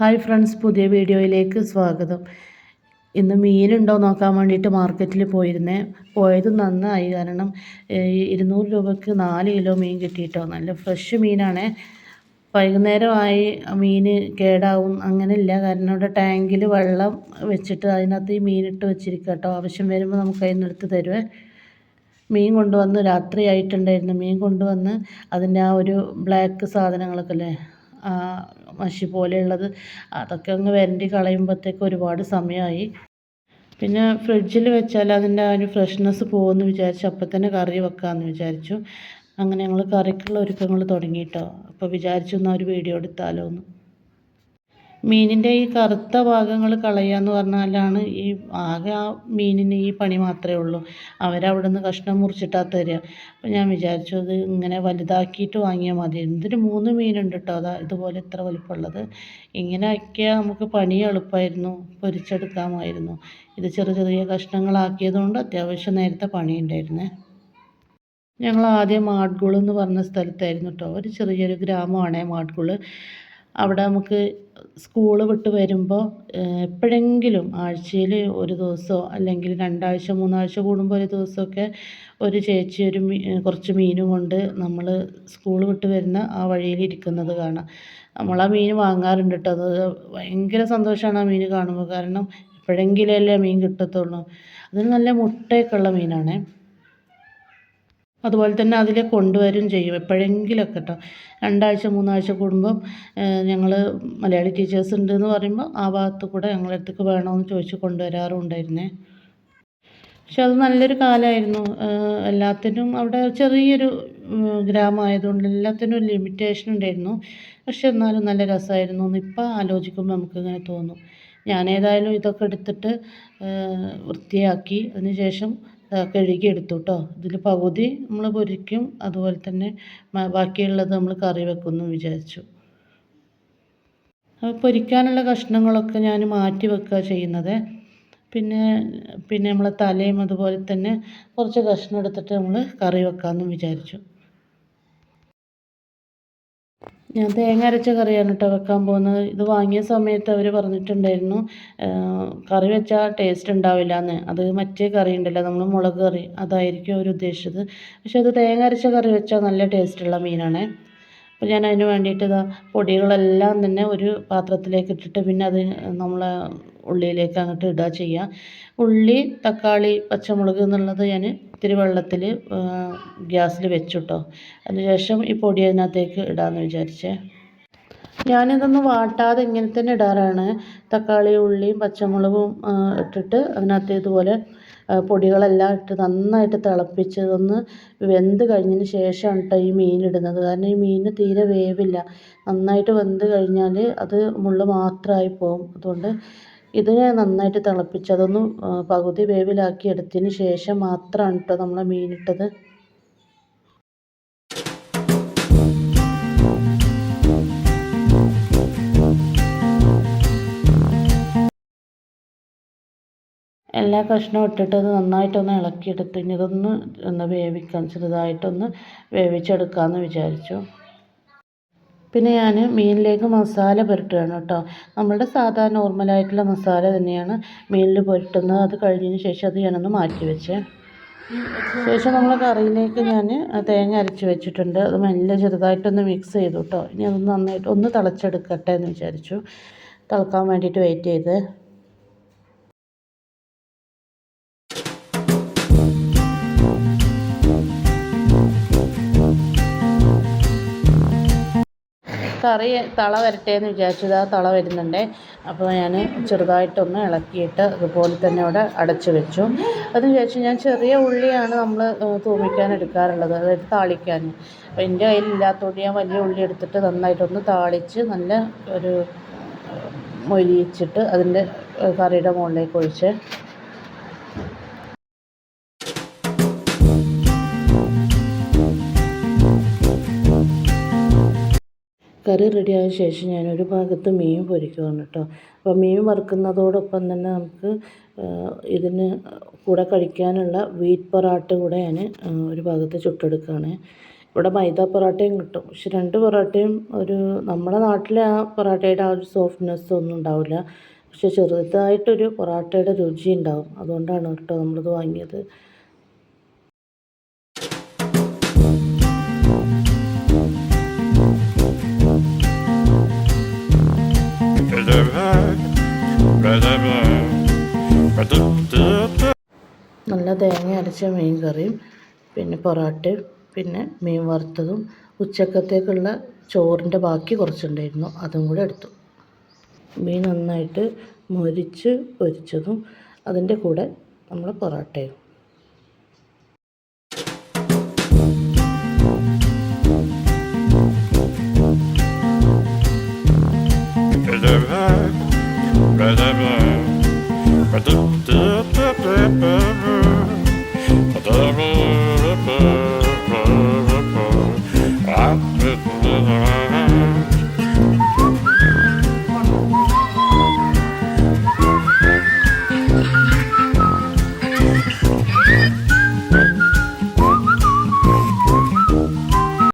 Hi friends പുതിയ വീഡിയോയിലേക്ക് സ്വാഗതം. ഇന്ന് മീനുണ്ടോ നോക്കാൻ വേണ്ടിയിട്ട് മാർക്കറ്റിൽ പോയിരുന്നേ. പോയത് നന്നായി. കാരണം ഇരുന്നൂറ് രൂപയ്ക്ക് നാല് കിലോ മീൻ കിട്ടിയിട്ടോ. നല്ല ഫ്രഷ് മീനാണേ. വൈകുന്നേരമായി മീൻ കേടാവും. അങ്ങനെയില്ല. കാരണം ഇവിടെ ടാങ്കിൽ വെള്ളം വെച്ചിട്ട് അതിനകത്ത് ഈ മീനിട്ട് വെച്ചിരിക്കട്ടോ കേട്ടോ. ആവശ്യം വരുമ്പോൾ നമുക്ക് അതിൽ നിന്ന് തരുവേ. മീൻ കൊണ്ടുവന്ന് രാത്രി ആയിട്ടുണ്ടായിരുന്നു മീൻ കൊണ്ടുവന്ന് അതിന്റെ ആ ഒരു ബ്ലാക്ക് സാധനങ്ങളൊക്കെ അല്ലേ? മഷി പോലെയുള്ളത്. അതൊക്കെ അങ്ങ് വരണ്ടി കളയുമ്പോഴത്തേക്ക് ഒരുപാട് സമയമായി. പിന്നെ ഫ്രിഡ്ജിൽ വെച്ചാൽ അതിന്റെ ആ ഒരു ഫ്രഷ്നെസ് പോകുമെന്ന് വിചാരിച്ചു. അപ്പം തന്നെ കറി വെക്കാമെന്ന് വിചാരിച്ചു. അങ്ങനെ ഞങ്ങൾ കറിക്കുള്ള ഒരുക്കങ്ങൾ തുടങ്ങിയിട്ടോ. അപ്പോൾ വിചാരിച്ചു എന്നാൽ ഒരു വീഡിയോ എടുത്താലോ എന്ന് മീനിന്റെ ഈ കറുത്ത ഭാഗങ്ങൾ കളയുക എന്ന് പറഞ്ഞാലാണ് ഈ ആകെ ആ മീനിന് ഈ പണി മാത്രമേ ഉള്ളൂ. അവരവിടെ നിന്ന് കഷ്ണം മുറിച്ചിട്ടാണ് തരിക. അപ്പം ഞാൻ വിചാരിച്ചു അത് ഇങ്ങനെ വലുതാക്കിയിട്ട് വാങ്ങിയാൽ മതി. എന്തിന് മൂന്ന് മീനുണ്ട് കേട്ടോ അതാ ഇതുപോലെ ഇത്ര വലിപ്പമുള്ളത്. ഇങ്ങനെ ആക്കിയാൽ നമുക്ക് പണി എളുപ്പമായിരുന്നു പൊരിച്ചെടുക്കാമായിരുന്നു. ഇത് ചെറിയ ചെറിയ കഷ്ണങ്ങളാക്കിയതുകൊണ്ട് അത്യാവശ്യം നേരത്തെ പണിയുണ്ടായിരുന്നേ. ഞങ്ങൾ ആദ്യം മാഡ്ഗുൾ എന്ന് പറഞ്ഞ സ്ഥലത്തായിരുന്നു കേട്ടോ ഒരു ചെറിയൊരു ഗ്രാമമാണേ മാഡ്ഗുൾ അവിടെ നമുക്ക് സ്കൂൾ വിട്ട് വരുമ്പോൾ എപ്പോഴെങ്കിലും ആഴ്ചയിൽ ഒരു ദിവസമോ അല്ലെങ്കിൽ രണ്ടാഴ്ച മൂന്നാഴ്ച കൂടുമ്പോൾ ഒരു ദിവസമൊക്കെ ഒരു ചേച്ചി ഒരു കുറച്ച് മീനും കൊണ്ട് നമ്മൾ സ്കൂൾ വിട്ട് വരുന്ന ആ വഴിയിൽ ഇരിക്കുന്നത് കാണാം. നമ്മൾ ആ മീൻ വാങ്ങാറുണ്ട് കേട്ടോ. അത് ഭയങ്കര സന്തോഷമാണ് ആ മീൻ കാണുമ്പോൾ. കാരണം എപ്പോഴെങ്കിലല്ലേ മീൻ കിട്ടത്തുള്ളൂ. അതിന് നല്ല മുട്ടയൊക്കെ ഉള്ള മീനാണേ. അതുപോലെ തന്നെ അതിലെ കൊണ്ടുവരും ചെയ്യും എപ്പോഴെങ്കിലുമൊക്കെ കേട്ടോ രണ്ടാഴ്ച മൂന്നാഴ്ച കൂടുമ്പം ഞങ്ങൾ മലയാളി ടീച്ചേഴ്സ് ഉണ്ട് എന്ന് പറയുമ്പോൾ ആ ഭാഗത്ത് കൂടെ ഞങ്ങളുടെ വേണമെന്ന് ചോദിച്ച് കൊണ്ടുവരാറുണ്ടായിരുന്നേ. പക്ഷെ അത് നല്ലൊരു കാലമായിരുന്നു എല്ലാത്തിനും അവിടെ ചെറിയൊരു ഗ്രാമമായതുകൊണ്ട് എല്ലാത്തിനും ലിമിറ്റേഷൻ ഉണ്ടായിരുന്നു. പക്ഷെ എന്നാലും നല്ല രസമായിരുന്നു എന്ന് ഇപ്പം ആലോചിക്കുമ്പോൾ നമുക്കിങ്ങനെ തോന്നും. ഞാനേതായാലും ഇതൊക്കെ എടുത്തിട്ട് വൃത്തിയാക്കി. അതിന് ശേഷം കഴുകി എടുത്തു കേട്ടോ ഇതിൽ പകുതി നമ്മൾ പൊരിക്കും. അതുപോലെ തന്നെ ബാക്കിയുള്ളത് നമ്മൾ കറി വെക്കുമെന്ന് വിചാരിച്ചു. അപ്പോൾ പൊരിക്കാനുള്ള കഷ്ണങ്ങളൊക്കെ ഞാൻ മാറ്റി വെക്കുക ചെയ്യുന്നത്. പിന്നെ പിന്നെ നമ്മളെ തലയും അതുപോലെ തന്നെ കുറച്ച് കഷ്ണം എടുത്തിട്ട് നമ്മൾ കറി വെക്കാമെന്നും വിചാരിച്ചു. ഞാൻ തേങ്ങ അരച്ച കറിയാണ് കേട്ടോ വെക്കാൻ പോകുന്നത്. ഇത് വാങ്ങിയ സമയത്ത് അവർ പറഞ്ഞിട്ടുണ്ടായിരുന്നു കറി വെച്ചാൽ ടേസ്റ്റ് ഉണ്ടാവില്ല എന്ന് അത് മറ്റേ കറി ഉണ്ടല്ലോ നമ്മൾ മുളക് കറി. അതായിരിക്കും അവർ ഉദ്ദേശിച്ചത്. പക്ഷെ അത് തേങ്ങ അരച്ച കറി വെച്ചാൽ നല്ല ടേസ്റ്റുള്ള മീനാണേ. അപ്പോൾ ഞാൻ അതിന് വേണ്ടിയിട്ട് ഇതാ പൊടികളെല്ലാം തന്നെ ഒരു പാത്രത്തിലേക്ക് ഇട്ടിട്ട് പിന്നെ അത് നമ്മൾ ഉള്ളിയിലേക്ക് അങ്ങോട്ട് ഇടുക ചെയ്യുക ഉള്ളി തക്കാളി പച്ചമുളക് എന്നുള്ളത് ഞാൻ ഇത്തിരി വെള്ളത്തിൽ ഗ്യാസിൽ വെച്ചു കേട്ടോ അതിന് ശേഷം ഈ പൊടി അതിനകത്തേക്ക് ഇടാമെന്ന് വിചാരിച്ചേ. ഞാനിതൊന്ന് വാട്ടാതെ ഇങ്ങനെ തന്നെ ഇടാറാണ്. തക്കാളി ഉള്ളിയും പച്ചമുളകും ഇട്ടിട്ട് അതിനകത്ത് ഇതുപോലെ പൊടികളെല്ലാം ഇട്ട് നന്നായിട്ട് തിളപ്പിച്ച് ഒന്ന് വെന്ത് കഴിഞ്ഞതിന് ശേഷമാണ് കേട്ടോ ഈ മീൻ ഇടുന്നത്. കാരണം ഈ മീനിന് തീരെ വേവില്ല. നന്നായിട്ട് വെന്ത് കഴിഞ്ഞാൽ അത് മുള്ള് മാത്രമായി പോകും അതുകൊണ്ട് ഇതിനെ നന്നായിട്ട് തിളപ്പിച്ച് അതൊന്ന് പകുതി വേവിലാക്കി എടുത്തതിന് ശേഷം മാത്രമാണ് കേട്ടോ നമ്മൾ മീനിട്ടത് എല്ലാ കഷ്ണവും ഇട്ടിട്ട് അത് നന്നായിട്ടൊന്ന് ഇളക്കിയെടുത്ത് ഇനി ഇതൊന്ന് ഒന്ന് വേവിക്കാം ചെറുതായിട്ടൊന്ന് വേവിച്ചെടുക്കാമെന്ന് വിചാരിച്ചു. പിന്നെ ഞാൻ മീനിലേക്ക് മസാല പുരട്ടുകയാണ് കേട്ടോ. നമ്മളുടെ സാധാ നോർമലായിട്ടുള്ള മസാല തന്നെയാണ് മീനിൽ പുരട്ടുന്നത്. അത് കഴിഞ്ഞതിന് ശേഷം അത് ഞാനൊന്ന് മാറ്റി വെച്ചേ. ശേഷം നമ്മൾ കറിയിലേക്ക് ഞാൻ തേങ്ങ അരച്ച് വെച്ചിട്ടുണ്ട്. അത് മെല്ലെ ചെറുതായിട്ടൊന്ന് മിക്സ് ചെയ്തു കേട്ടോ. ഇനി അതൊന്ന് നന്നായിട്ട് ഒന്ന് തിളച്ചെടുക്കട്ടെ എന്ന് വിചാരിച്ചു. തിളക്കാൻ വേണ്ടിയിട്ട് വെയിറ്റ് ചെയ്ത്. കറി തള വരട്ടെ എന്ന് വിചാരിച്ചത് ആ തള വരുന്നുണ്ട്. അപ്പോൾ ഞാൻ ചെറുതായിട്ടൊന്ന് ഇളക്കിയിട്ട് അതുപോലെ തന്നെ അവിടെ അടച്ച് വെച്ചു. അതിന് ശേഷം ഞാൻ ചെറിയ ഉള്ളിയാണ് നമ്മൾ തൂമിക്കാൻ എടുക്കാറുള്ളത്. അതായത് താളിക്കാൻ. അപ്പോൾ എന്റെ കയ്യിലില്ലാത്തതുകൊണ്ട് ഞാൻ വലിയ ഉള്ളി എടുത്തിട്ട് നന്നായിട്ടൊന്ന് താളിച്ച് നല്ല ഒരു മൊരിയിച്ചിട്ട് അതിന്റെ കറിയുടെ മുകളിലേക്ക് ഒഴിച്ച് കറി റെഡിയായ ശേഷം ഞാൻ ഒരു ഭാഗത്ത് മീൻ പൊരിക്കുകയാണ് കേട്ടോ. അപ്പോൾ മീൻ വറുക്കുന്നതോടൊപ്പം തന്നെ നമുക്ക് ഇതിന് കൂടെ കഴിക്കാനുള്ള വീറ്റ് പൊറാട്ട കൂടെ ഞാൻ ഒരു ഭാഗത്ത് ചുട്ടെടുക്കുകയാണ്. ഇവിടെ മൈദ പൊറാട്ടയും കിട്ടും. പക്ഷെ രണ്ട് പൊറാട്ടയും ഒരു നമ്മുടെ നാട്ടിലെ ആ പൊറാട്ടയുടെ ആ ഒരു സോഫ്റ്റ്നെസ് ഒന്നും ഉണ്ടാവില്ല. പക്ഷെ ചെറുതായിട്ടൊരു പൊറാട്ടയുടെ രുചി ഉണ്ടാവും. അതുകൊണ്ടാണ് കേട്ടോ നമ്മളിത് വാങ്ങിയത്. നല്ല തേങ്ങ അരച്ച മീൻ കറിയും പിന്നെ പൊറോട്ടയും പിന്നെ മീൻ വറുത്തതും ഉച്ചക്കത്തേക്കുള്ള ചോറിന്റെ ബാക്കി കുറച്ചുണ്ടായിരുന്നു അതും കൂടെ എടുത്തു. മീൻ നന്നായിട്ട് മൊരിച്ച് പൊരിച്ചതും അതിന്റെ കൂടെ നമ്മൾ പൊറോട്ടയും. Blah, blah, blah,